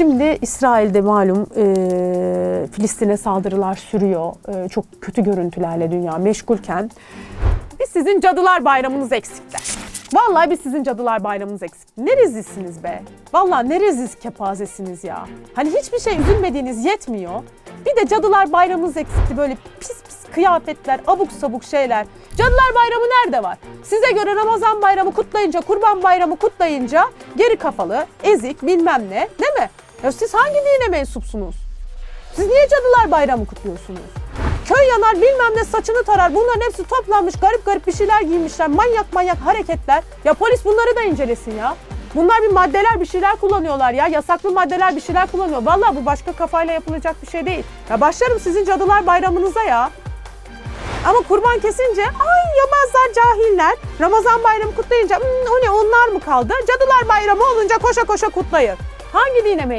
Şimdi İsrail'de malum e, Filistin'e saldırılar sürüyor. E, çok kötü görüntülerle dünya meşgulken biz sizin Cadılar Bayramınız eksikti. Vallahi biz sizin Cadılar Bayramınız eksikti. Ne rezilsiniz be. Vallahi ne rezil kepazesiniz ya. Hani hiçbir şey üzülmediğiniz yetmiyor. Bir de Cadılar Bayramınız eksikti. Böyle pis pis kıyafetler, abuk sabuk şeyler. Cadılar Bayramı nerede var? Size göre Ramazan Bayramı kutlayınca, Kurban Bayramı kutlayınca geri kafalı, ezik, bilmem ne. Değil mi? Ya siz hangi dine mensupsunuz? Siz niye Cadılar Bayramı kutluyorsunuz? Köy yanar bilmem ne saçını tarar. Bunların hepsi toplanmış garip garip bir şeyler giymişler. Manyak manyak hareketler. Ya polis bunları da incelesin ya. Bunlar bir maddeler bir şeyler kullanıyorlar ya. Yasaklı maddeler bir şeyler kullanıyor. Vallahi bu başka kafayla yapılacak bir şey değil. Ya başlarım sizin Cadılar Bayramınıza ya. Ama kurban kesince ay yamazlar cahiller. Ramazan bayramı kutlayınca "Hmm, o ne onlar mı kaldı? Cadılar bayramı olunca koşa koşa kutlayın. Hangi dine